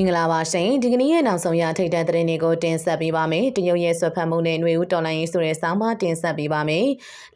င်္ဂလာပါရှင်ဒီကနေ့ရဲ့နောက်ဆုံးရထိတ်တန့်သတင်းတွေကိုတင်ဆက်ပေးပါမယ်တရုတ်ရဲ့ဆွတ်ဖက်မှုနဲ့ຫນွေဦးတော်လိုင်းရေးဆိုတဲ့ဆောင်းပါးတင်ဆက်ပေးပါမယ်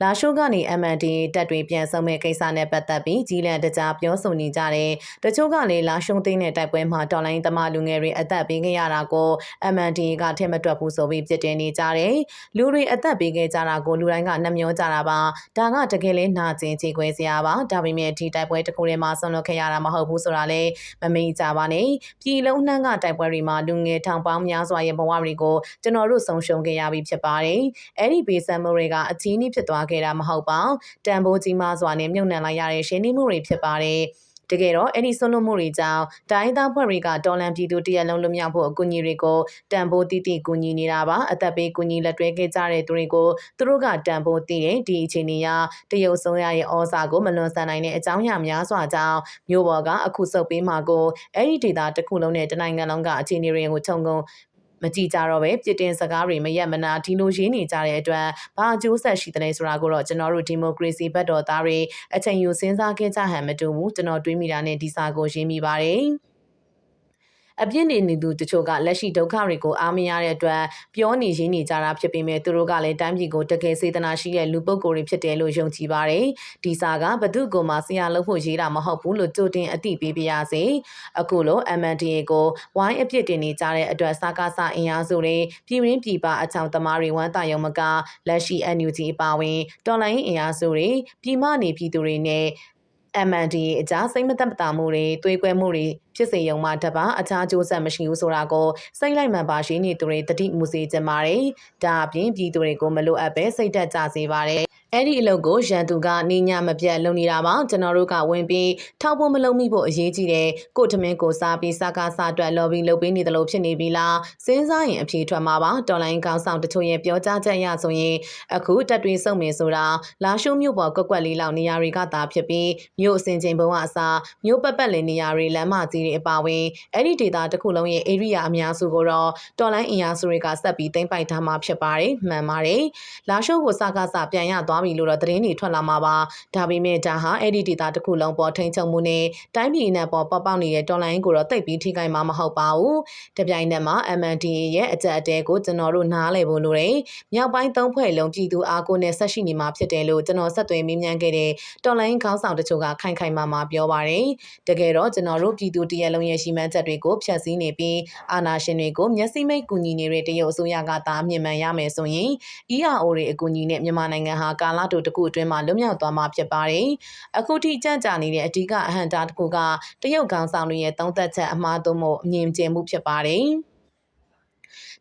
လာရှိုးကနေ MND တက်တွေပြန်ဆုံးမဲ့ကိစ္စနဲ့ပတ်သက်ပြီးကြီးလန့်တကြားပြောဆိုနေကြတယ်တချို့ကလည်းလာရှုံးသိန်းတဲ့တိုက်ပွဲမှာတော်လိုင်းသမားလူငယ်တွေအသက်ပေးခဲ့ရတာကို MND ကထင်မတွက်ဘူးဆိုပြီးပြစ်တင်နေကြတယ်လူတွေအသက်ပေးခဲ့ကြတာကိုလူတိုင်းကနှမျောကြတာပါဒါကတကယ်လဲနာကျင်ချေခွဲစရာပါဒါပေမဲ့ဒီတိုက်ပွဲတစ်ခုထဲမှာဆုံးလွတ်ခဲ့ရတာမဟုတ်ဘူးဆိုတာလည်းမမေ့ကြပါနဲ့ပြည်လုံးနှံ့ကတိုက်ပွဲတွေမှာလူငယ်ထောင်ပေါင်းများစွာရဲ့ဘဝတွေကိုကျွန်တော်တို့ဆုံးရှုံးခဲ့ရပြီဖြစ်ပါတယ်။အဲ့ဒီပေးဆံမှုတွေကအကြီးကြီးဖြစ်သွားခဲ့တာမဟုတ်ပါ။တန်ဖိုးကြီးမားစွာနဲ့မြုပ်နှံလိုက်ရတဲ့ရှင်းနှီးမှုတွေဖြစ်ပါတယ်။ တကယ်တော့အဲ့ဒီဆွလွတ်မှုတွေကြောင့်တိုင်းသားဖွဲ့တွေကတော်လန်ပြည်သူတရက်လုံးလွတ်မြောက်ဖို့အကူအညီတွေကိုတန်ဖိုးတိတိကူညီနေတာပါအသက်ပေးကူညီလက်တွဲခဲ့ကြတဲ့သူတွေကိုသူတို့ကတန်ဖိုးတည်တဲ့ဒီအခြေအနေအရတရုတ်ဆုံးရရဲ့ဩဇာကိုမလွန်ဆန်နိုင်တဲ့အကြောင်းအရာများစွာကြောင့်မြို့ပေါ်ကအခုဆုတ်ပေးမှာကိုအဲ့ဒီဒေသတစ်ခုလုံးနဲ့တနိုင်ငံလုံးကအခြေအနေတွေကိုခြုံငုံ မကြည့်ကြတော့ပဲပြစ်တင်စကားတွေမရက်မနာဒီလိုရင်းနေကြတဲ့အတွက်ဘာအကျိုးဆက်ရှိတယ်လဲဆိုတာကိုတော့ကျွန်တော်တို့ဒီမိုကရေစီဘက်တော်သားတွေအချိန်ယူစဉ်းစားခဲ့ကြဟန်မတူဘူးကျွန်တော်တွေးမိတာနဲ့ဒီစာကိုရင်းမိပါတယ် အပြစ်နေနေသူတချို့ကလက်ရှိဒုက္ခတွေကိုအားမရတဲ့အတွက်ပြောနေရင်းနေကြတာဖြစ်ပေမဲ့သူတို့ကလည်းတိုင်းပြည်ကိုတကယ်စေတနာရှိတဲ့လူပုဂ္ဂိုလ်တွေဖြစ်တယ်လို့ယုံကြည်ပါတယ်။ဒီစာကဘသူကမှဆရာလုပ်ဖို့ရေးတာမဟုတ်ဘူးလို့ကြိုတင်အသိပေးပါရစေ။အခုလို MNDA ကိုဝိုင်းအပြစ်တင်နေကြတဲ့အတွက်စကားစအင်အားစုတွေပြည်ရင်းပြည်ပအချောင်သမားတွေဝမ်းသာယုံမကလက်ရှိ NUG အပါဝင်တော်လိုင်းအင်အားစုတွေပြည်မနေပြည်သူတွေနဲ့ MND အကြစိတ်မသက်မသာမှုတွေတွေးကွဲမှုတွေဖြစ်စေရုံမှတပါအခြားကြိုးဆက်မရှိဘူးဆိုတာကိုစိတ်လိုက်မှန်ပါရှိနေသူတွေတတိမူစေချင်ပါတယ်။ဒါအပြင်ပြည်သူတွေကိုမလိုအပ်ပဲစိတ်သက်ကြစေပါတယ်။အဲ့ဒီအလုပ်ကိုရန်သူကနေညမပြတ်လုပ်နေတာပါကျွန်တော်တို့ကဝင်ပြီးထောက်ဖို့မလုပ်မိဖို့အရေးကြီးတယ်ကိုထမင်းကိုစားပြီးစားကားစားအတွက် lobby လုပ်ပေးနေတယ်လို့ဖြစ်နေပြီလားစဉ်းစားရင်အဖြေထွက်မှာပါတော်လိုင်းကောင်းဆောင်တချို့ရဲ့ပြောကြားချက်ရဆိုရင်အခုတက်တွေစုံမယ်ဆိုတာလာရှိုးမြို့ပေါ်ကွက်ကွက်လေးလောက်နေရာတွေကသာဖြစ်ပြီးမြို့အစင်ချိန်ဘုံအစားမြို့ပတ်ပတ်လည်နေရာတွေလမ်းမကြီးတွေအပါဝင်အဲ့ဒီဒေတာတစ်ခုလုံးရဲ့ area အများစုကိုတော့တော်လိုင်းအင်အားစုတွေကဆက်ပြီးသိမ်းပိုက်ထားမှာဖြစ်ပါတယ်မှန်ပါတယ်လာရှိုးကိုစားကားစားပြန်ရသွားပြီလို့တော့သတင်းတွေထွက်လာမှာပါဒါပေမဲ့ဒါဟာအဲ့ဒီဒေတာတစ်ခုလုံးပေါ်ထိန်ချုပ်မှုနဲ့တိုင်းပြည်နဲ့ပေါ်ပေါက်ပေါက်နေတဲ့တော်လိုင်းကိုတော့တိတ်ပြီးထိခိုက်မှာမဟုတ်ပါဘူးတပြိုင်နက်မှာ MNDA ရဲ့အကြက်အတဲကိုကျွန်တော်တို့နားလည်ဖို့လိုတယ်မြောက်ပိုင်းသုံးဖွဲ့လုံးပြည်သူအားကိုနဲ့ဆက်ရှိနေမှာဖြစ်တယ်လို့ကျွန်တော်ဆက်သွယ်မေးမြန်းခဲ့တဲ့တော်လိုင်းခေါင်းဆောင်တချို့ကခိုင်ခိုင်မာမာပြောပါတယ်တကယ်တော့ကျွန်တော်တို့ပြည်သူတရက်လုံးရဲ့ရှိမှန်းချက်တွေကိုဖျက်ဆီးနေပြီးအာဏာရှင်တွေကိုမျက်စိမိတ်ကူညီနေတဲ့တရုတ်အစိုးရကသာမြင်မှန်ရမယ်ဆိုရင် ERO တွေအကူအညီနဲ့မြန်မာနိုင်ငံဟာကာလတိုတစ်ခုအတွင်းမှာလွတ်မြောက်သွားမှာဖြစ်ပါတယ်။အခုထိကြံ့ကြာနေတဲ့အဓိကအဟန့်တားတစ်ခုကတရုတ်ကောင်ဆောင်တွေရဲ့သုံးသက်ချက်အမှားသွုံမှုအမြင်ကျင်မှုဖြစ်ပါတယ်။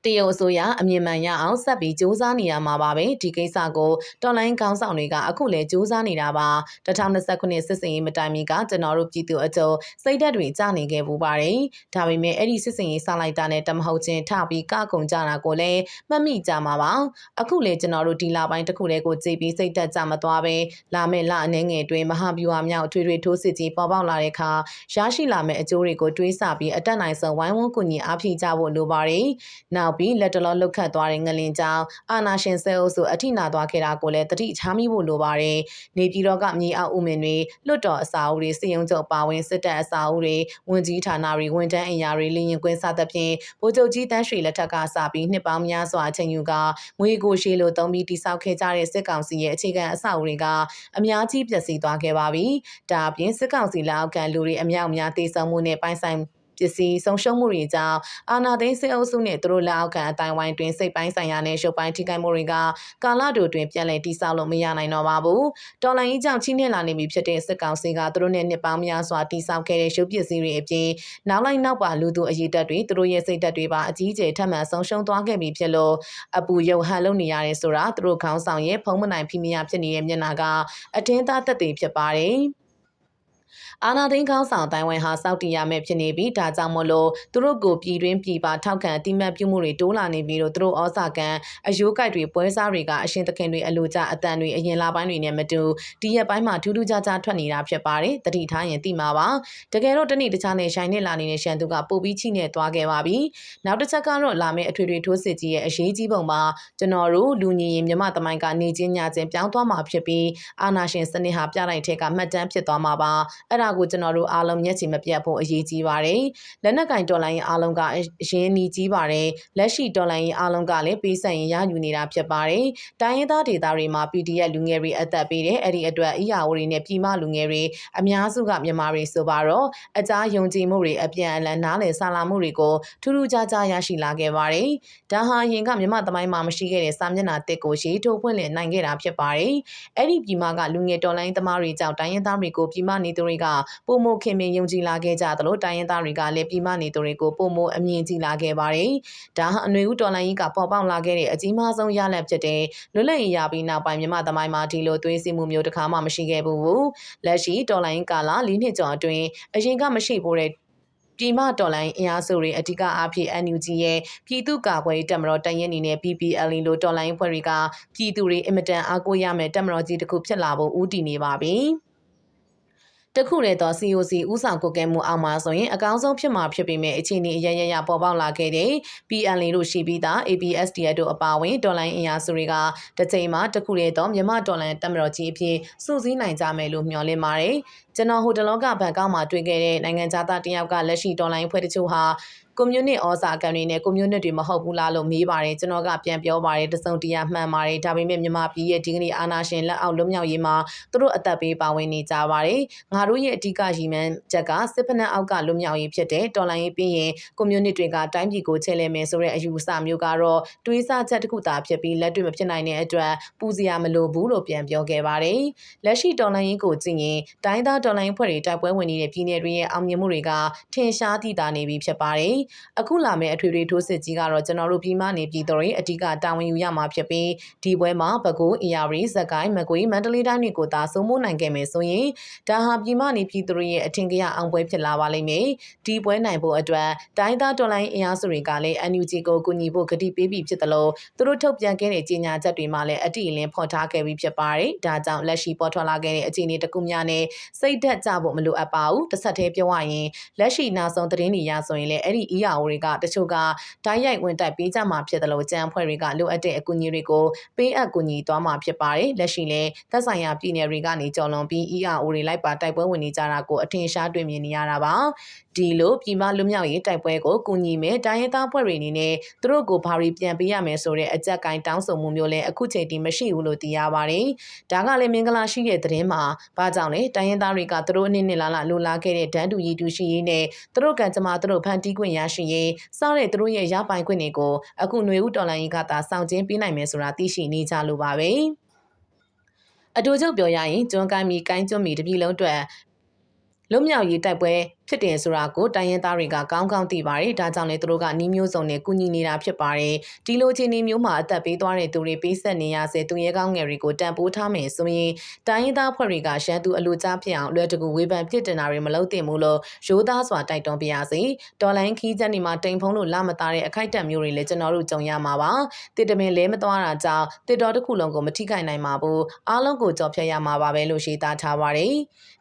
တရုတ်အစိုးရအမြင့်မှန်ရအောင်ဆက်ပြီးစ조사နေရမှာပါပဲဒီကိစ္စကိုတော်လိုင်းကောင်းဆောင်တွေကအခုလည်းစ조사နေတာပါ2029စစ်စင်ရေးမတိုင်မီကကျွန်တော်တို့ပြည်သူအကျိုးစိတ်ဓာတ်တွေကျနေခဲ့ပူပါတယ်ဒါပေမဲ့အဲ့ဒီစစ်စင်ရေးစလိုက်တာနဲ့တမဟုတ်ချင်းထပြီးကကုံကြတာကိုလည်းမှတ်မိကြမှာပါအခုလည်းကျွန်တော်တို့ဒီလပိုင်းတစ်ခုတည်းကိုကြည်ပြီးစိတ်ဓာတ်ကြမသွားပဲလာမယ့်လအနေငယ်တွင်မဟာဗျူဟာမြောက်ထွေထွေထိုးစစ်ကြီးပေါ်ပေါက်လာတဲ့အခါရရှိလာမယ့်အကျိုးတွေကိုတွေးဆပြီးအတက်နိုင်ဆုံးဝိုင်းဝန်းကူညီအားဖြည့်ကြဖို့လိုပါတယ် နောက်နောက်ပြီးလက်တလောလှုပ်ခတ်သွားတဲ့ငလင်ကြောင့်အာနာရှင်ဆဲအုပ်စုအထိနာသွားခဲ့တာကိုလည်းတတိချားမိဖို့လိုပါတယ်။နေပြည်တော်ကမြေအောက်ဥမင်တွေလွတ်တော်အစာအုပ်တွေစီယုံချုပ်ပါဝင်စစ်တပ်အစာအုပ်တွေဝန်ကြီးဌာနတွေဝန်ထမ်းအင်အားတွေလင်းရင်ကွင်းစသဖြင့်ဗိုလ်ချုပ်ကြီးတန်းရွှေလက်ထက်ကစပြီးနှစ်ပေါင်းများစွာအချိန်ယူကငွေကိုရှေးလိုသုံးပြီးတိစောက်ခဲ့ကြတဲ့စစ်ကောင်စီရဲ့အခြေခံအဆောက်အဦတွေကအများကြီးပျက်စီးသွားခဲ့ပါပြီ။ဒါအပြင်စစ်ကောင်စီလက်အောက်ခံလူတွေအမြောက်များတေဆုံမှုနဲ့ပိုင်ဆိုင် ပစ္စည်းဆုံးရှုံးမှုတွေကြောင့်အာဏာသိမ်းစစ်အုပ်စုနဲ့သူတို့လက်အောက်ခံအတိုင်းဝိုင်းတွင်စိတ်ပိုင်းဆိုင်ရာနဲ့ရှုပ်ပိုင်းထိခိုက်မှုတွေကကာလတိုတွင်ပြန်လည်တည်ဆောက်လို့မရနိုင်တော့ပါဘူး။တော်လိုင်းကြီးကြောင့်ချိနှက်လာနေပြီဖြစ်တဲ့စစ်ကောင်စီကသူတို့နဲ့နှစ်ပေါင်းများစွာတည်ဆောက်ခဲ့တဲ့ရှုပ်ပစ္စည်းတွေအပြင်နောက်လိုက်နောက်ပါလူသူအရေးတက်တွေသူတို့ရဲ့စိတ်တက်တွေပါအကြီးအကျယ်ထပ်မံဆုံးရှုံးသွားခဲ့ပြီဖြစ်လို့အပူယုံဟန်လုပ်နေရတယ်ဆိုတာသူတို့ခေါင်းဆောင်ရဲ့ဖုံးမနိုင်ဖိမရဖြစ်နေတဲ့မျက်နှာကအတင်းသားသက်သေဖြစ်ပါတယ်။ အာနာသိန်းကောင်းဆောင်တိုင်းဝိုင်ဟာစောက်တီရမယ်ဖြစ်နေပြီးဒါကြောင့်မလို့သူတို့ကိုပြည်တွင်းပြည်ပထောက်ခံအတိမတ်ပြုမှုတွေတိုးလာနေပြီးတော့သူတို့ဩဇာကန်အယိုးကိုက်တွေပွဲစားတွေကအရှင်သခင်တွေအလိုကျအတန်တွေအရင်လာပိုင်းတွေနဲ့မတူဒီရက်ပိုင်းမှာထူးထူးခြားခြားထွက်နေတာဖြစ်ပါတယ်တတိထားရင်သိမှာပါတကယ်တော့တနေ့တခြားနဲ့ရှိုင်းနေလာနေတဲ့ရှန်သူကပို့ပြီးချိနေသွားခဲ့ပါပြီနောက်တစ်ချက်ကတော့လာမယ့်အထွေထွေထိုးစစ်ကြီးရဲ့အရေးကြီးပုံမှာကျွန်တော်တို့လူညီရင်မြမသမိုင်းကနေချင်းညာချင်းပြောင်းသွားမှာဖြစ်ပြီးအာနာရှင်စနစ်ဟာပြလိုက်တဲ့ကမှတ်တမ်းဖြစ်သွားမှာပါအဲ့ဒါကိုကျွန်တော်တို့အားလုံးမျက်ခြေမပြတ်ဖို့အရေးကြီးပါတယ်လက်နက်ကင်ဒေါ်လာရင်အားလုံးကအရင်နီးကြီးပါတယ်လက်ရှိဒေါ်လာရင်အားလုံးကလည်းပေးဆက်ရင်ရယူနေတာဖြစ်ပါတယ်တိုင်းရင်းသားဒေသတွေမှာ PDF လူငယ်တွေအသက်ပေးတယ်အဲ့ဒီအတွက်အရာဝရီနဲ့ပြည်မလူငယ်တွေအများစုကမြန်မာတွေဆိုပါတော့အကြားယုံကြည်မှုတွေအပြန်အလှန်နားလည်ဆာလာမှုတွေကိုထူးထူးခြားခြားရရှိလာခဲ့ပါတယ်ဒါဟာအရင်ကမြန်မာသမိုင်းမှာမရှိခဲ့တဲ့စာမျက်နှာတစ်ကိုရေးထိုးဖွင့်လှစ်နိုင်ခဲ့တာဖြစ်ပါတယ်အဲ့ဒီပြည်မကလူငယ်တော်လိုင်းသမားတွေကြောင့်တိုင်းရင်းသားတွေကိုပြည်မနေသူတွေကပုံမခင်မင်ယုံကြည်လာခဲ့ကြသလိုတိုင်းရင်းသားတွေကလည်းပြည်မနေသူတွေကိုပုံမအမြင်ကြည်လာခဲ့ပါတယ်ဒါဟာအနွေဦးတော်လိုင်းကြီးကပေါ်ပေါက်လာခဲ့တဲ့အကြီးမားဆုံးရလဒ်ဖြစ်တဲ့လွတ်လပ်ရေးရပြီးနောက်ပိုင်းမြန်မာသမိုင်းမှာဒီလိုသွေးစည်းမှုမျိုးတစ်ခါမှမရှိခဲ့ဘူးလက်ရှိတော်လိုင်းကာလ၄နှစ်ကျော်အတွင်းအရင်ကမရှိဘူးတဲ့ပြည်မတော်လိုင်းအင်အားစုတွေအဓိကအဖြစ် NUG ရဲ့ပြည်သူ့ကာကွယ်ရေးတပ်မတော်တရင်အနေနဲ့ PPL လို့တော်လိုင်းဖွဲ့တွေကပြည်သူတွေအင်မတန်အားကိုးရမယ်တပ်မတော်ကြီးတစ်ခုဖြစ်လာဖို့ဦးတည်နေပါပြီ။ တခုတည်းသော COC ဥဆောင်ကုတ်ကဲမှုအောက်မှာဆိုရင်အကောင်းဆုံးဖြစ်မှာဖြစ်ပေမဲ့အခြေအနေအရရရပေါ်ပေါက်လာခဲ့တဲ့ PLA တို့ရှိပြီးသား ABSDF တို့အပါအဝင်ဒေါ်လာအင်အားစုတွေကတစ်ချိန်မှာတခုတည်းသောမြန်မာဒေါ်လာတက်မတော်ကြီးအဖြစ်စုစည်းနိုင်ကြမယ်လို့မျှော်လင့်ပါတယ်ကျွန်တော်ဟိုတလောကဘန်ကောက်မှာတွေ့ခဲ့တဲ့နိုင်ငံခြားသားတယောက်ကလက်ရှိဒေါ်လာဖွဲ့တချို့ဟာ ကွန်မြူနစ်ဩဇာကံတွေနဲ့ကွန်မြူနစ်တွေမဟုတ်ဘူးလားလို့မေးပါတယ်ကျွန်တော်ကပြန်ပြောပါတယ်တစုံတရာမှန်ပါတယ်ဒါပေမဲ့မြန်မာပြည်ရဲ့ဒီကနေ့အာဏာရှင်လက်အောက်လွတ်မြောက်ရေးမှာသူတို့အသက်ပေးပါဝင်နေကြပါတယ်ငါတို့ရဲ့အဓိကရည်မှန်းချက်ကစစ်ဖက်နှက်အောက်ကလွတ်မြောက်ရေးဖြစ်တဲ့တော်လိုင်းရေးပြီးရင်ကွန်မြူနစ်တွေကတိုင်းပြည်ကိုချဲ့လဲမယ်ဆိုတဲ့အယူအဆမျိုးကတော့တွေးဆချက်တစ်ခုသာဖြစ်ပြီးလက်တွေ့မဖြစ်နိုင်တဲ့အတွက်ပူစရာမလိုဘူးလို့ပြန်ပြောခဲ့ပါတယ်လက်ရှိတော်လိုင်းရေးကိုကြည့်ရင်တိုင်းသားတော်လိုင်းဖွဲ့တွေတိုက်ပွဲဝင်နေတဲ့ပြည်နယ်တွေရဲ့အောင်မြင်မှုတွေကထင်ရှားတည်တာနေပြီဖြစ်ပါတယ်အခုလာမယ့်အထွေထွေထိုးစစ်ကြီးကတော့ကျွန်တော်တို့ပြည်မနေပြည်တော်ရဲ့အဓိကတာဝန်ယူရမှာဖြစ်ပြီးဒီပွဲမှာပဲခူးအရာရီဇက်ကိုင်းမကွေးမန္တလေးတိုင်းတွေကိုသာစိုးမိုးနိုင်ခဲ့မယ်ဆိုရင်ဒါဟာပြည်မနေပြည်တော်ရဲ့အထင်ကရအောင်ပွဲဖြစ်လာပါလိမ့်မယ်ဒီပွဲနိုင်ဖို့အတွက်တိုင်းသားတော်လိုင်းအင်အားစုတွေကလည်း NUG ကိုကူညီဖို့ကတိပေးပြီးဖြစ်တယ်လို့သူတို့ထုတ်ပြန်ခဲ့တဲ့ကြေညာချက်တွေမှာလည်းအတိအလင်းဖော်ထားခဲ့ပြီးဖြစ်ပါတယ်ဒါကြောင့်လက်ရှိပေါ်ထွက်လာခဲ့တဲ့အခြေအနေတစ်ခုများနဲ့စိတ်သက်ကြဖို့မလိုအပ်ပါဘူးတစ်ဆက်တည်းပြောရရင်လက်ရှိနောက်ဆုံးသတင်းတွေရဆိုရင်လည်းအဲ့ဒီ EAO တွေကတချို့ကဓာတ်ရိုက်ဝင်တိုက်ပေးကြမှာဖြစ်တယ်လို့ကြံဖွဲ့တွေကလိုအပ်တဲ့အကူအညီတွေကိုပေးအပ်ကူညီသွားမှာဖြစ်ပါတယ်လက်ရှိလည်းသက်ဆိုင်ရာပြည်နယ်တွေကနေကြော်လွန်ပြီး EAO တွေလိုက်ပါတိုက်ပွဲဝင်နေကြတာကိုအထင်ရှားတွေ့မြင်နေရတာပါဒီလိုပြည်မလွတ်မြောက်ရေးတိုက်ပွဲကိုကူညီမဲ့တိုင်းရင်းသားဖွဲ့တွေအနေနဲ့သူတို့ကိုဘာတွေပြန်ပေးရမယ်ဆိုတဲ့အကြက်ကိုင်းတောင်းဆိုမှုမျိုးလည်းအခုချိန်ထိမရှိဘူးလို့သိရပါတယ်ဒါကလည်းမင်္ဂလာရှိတဲ့သတင်းမှာဘာကြောင့်လဲတိုင်းရင်းသားတွေကသူတို့အနေနဲ့လာလာလိုလားခဲ့တဲ့ဒန်းတူရည်တူရှိရေးနဲ့သူတို့ကံကြမ္မာသူတို့ဖန်တီးခွင့်ရရှိရေးစတဲ့သူတို့ရဲ့ရပိုင်ခွင့်တွေကိုအခုຫນွေဦးတော်လိုင်းရေးကသာစောင့်ခြင်းပေးနိုင်မယ်ဆိုတာသိရှိနေကြလို့ပါပဲအတူချုပ်ပြောရရင်ကျွန်းကိုင်းမီကိုင်းကျွန်းမီတပြည်လုံးအတွက်လွတ်မြောက်ရေးတိုက်ပွဲဖြစ်တယ်ဆိုတာကိုတိုင်းရင်းသားတွေကကောင်းကောင်းသိပါတယ်ဒါကြောင့်လည်းသူတို့ကနှီးမျိုးစုံနဲ့ကူညီနေတာဖြစ်ပါတယ်ဒီလိုအခြေအနေမျိုးမှာအသက်ပေးသွားတဲ့သူတွေပေးဆက်နေရစေသူရဲကောင်းငယ်တွေကိုတန်ဖိုးထားမယ်ဆိုရင်တိုင်းရင်းသားဖွဲ့တွေကရန်သူအလိုကြားဖြစ်အောင်လွယ်တကူဝေဖန်ပြစ်တင်တာတွေမလုပ်သင့်ဘူးလို့ရိုးသားစွာတိုက်တွန်းပြရစီဒေါ်လိုင်းခီးချက်နေမှာတိမ်ဖုံးလို့လာမသားတဲ့အခိုက်အတန့်မျိုးတွေလည်းကျွန်တော်တို့ကြုံရမှာပါတစ်တမင်လဲမသွားတာကြောင့်တစ်တော်တစ်ခုလုံးကိုမထိခိုက်နိုင်ပါဘူးအားလုံးကိုကြော်ဖြတ်ရမှာပါပဲလို့ရှင်းသားထားပါတယ်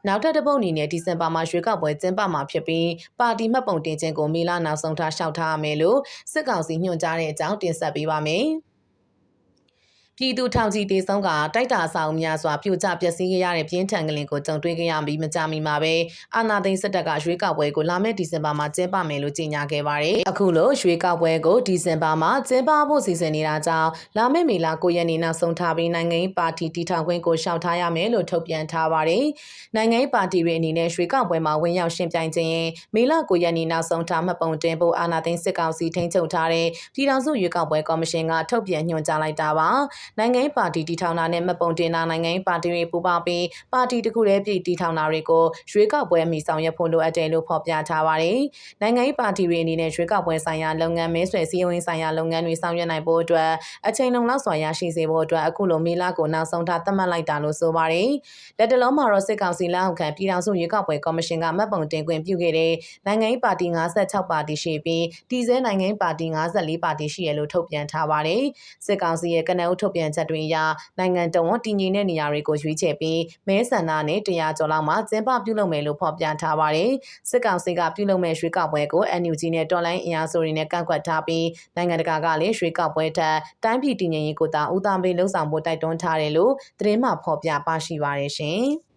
နောက်ထပ်တစ်ပုတ်အနေနဲ့ဒီဇင်ဘာမှာရွေးကောက်ပွဲကျင်းပမှာဖြစ်ပြီးပါတီမှတ်ပုံတင်ခြင်းကိုမေလနောက်ဆုံးထားလျှောက်ထားရမယ်လို့စစ်ကောင်စီညွှန်ကြားတဲ့အကြောင်းတင်ဆက်ပေးပါမယ်။ ပြည်သူထောင်ချီတေဆုံးကတိုက်တာဆောင်များစွာပြိုကျပျက်စီးခဲ့ရတဲ့ပြင်းထန်ကလင်ကိုကြုံတွေ့ခဲ့ရပြီးမကြမီမှာပဲအာနာသိန်းစစ်တပ်ကရွေးကောက်ပွဲကိုလာမယ့်ဒီဇင်ဘာမှာကျင်းပမယ်လို့ကြေညာခဲ့ပါတယ်။အခုလိုရွေးကောက်ပွဲကိုဒီဇင်ဘာမှာကျင်းပဖို့စီစဉ်နေတာကြောင့်လာမယ့်မေလ9ရက်နေ့နောက်ဆုံးထားပြီးနိုင်ငံရေးပါတီတည်ထောင်ခွင့်ကိုရှောက်ထားရမယ်လို့ထုတ်ပြန်ထားပါတယ်။နိုင်ငံရေးပါတီတွေအနေနဲ့ရွေးကောက်ပွဲမှာဝင်ရောက်ရှင်ပြိုင်ခြင်းမေလ9ရက်နေ့နောက်ဆုံးထားမှတ်ပုံတင်ဖို့အာနာသိန်းစစ်ကောင်စီထိန်းချုပ်ထားတဲ့ပြည်ထောင်စုရွေးကောက်ပွဲကော်မရှင်ကထုတ်ပြန်ညွှန်ကြားလိုက်တာပါ။နိုင်ငံရေးပါတီတည်ထောင်တာနဲ့မပုံတင်တာနိုင်ငံရေးပါတီတွေပူးပေါင်းပြီးပါတီတစ်ခုတည်းပြည်တည်ထောင်တာတွေကိုရွေးကောက်ပွဲအမိဆောင်ရွက်ဖို့လိုအပ်တယ်လို့ဖော်ပြထားပါတယ်။နိုင်ငံရေးပါတီတွေအနေနဲ့ရွေးကောက်ပွဲဆိုင်ရာလုပ်ငန်းမဲဆွယ်စည်းဝေးဆိုင်ရာလုပ်ငန်းတွေဆောင်ရွက်နိုင်ဖို့အတွက်အချိန်လုံလောက်စွာရရှိစေဖို့အတွက်အခုလိုမေလကိုနောက်ဆုံးထားသတ်မှတ်လိုက်တာလို့ဆိုပါတယ်။လက်တလုံးမှာတော့စစ်ကောင်စီလက်အောက်ခံပြည်ထောင်စုရွေးကောက်ပွဲကော်မရှင်ကမှတ်ပုံတင်ခွင့်ပြုခဲ့တဲ့နိုင်ငံရေးပါတီ56ပါတီရှိပြီးတည်ဆဲနိုင်ငံရေးပါတီ54ပါတီရှိရလို့ထုတ်ပြန်ထားပါတယ်။စစ်ကောင်စီရဲ့ကနအုပ်ထုတ်ပြန်ချက်တွေအရနိုင်ငံတော်ဝန်တည်ငြိမ်တဲ့နေရာတွေကိုရွေးချယ်ပြီးမဲဆန္ဒနဲ့တရားကျော်လောက်မှကျင်းပပြုလုပ်မယ်လို့ဖော်ပြထားပါတယ်။စစ်ကောင်စီကပြုလုပ်မဲ့ရွေးကောက်ပွဲကို NUG နဲ့တော်လိုင်းအင်အားစုတွေနဲ့ကန့်ကွက်ထားပြီးနိုင်ငံတကာကလည်းရွေးကောက်ပွဲထက်တိုင်းပြည်တည်ငြိမ်ရေးကိုသာဦးဆောင်ပေးလှုံ့ဆော်ဖို့တိုက်တွန်းထားတယ်လို့သတင်းမှဖော်ပြပါရှိပါတယ်ရှင်။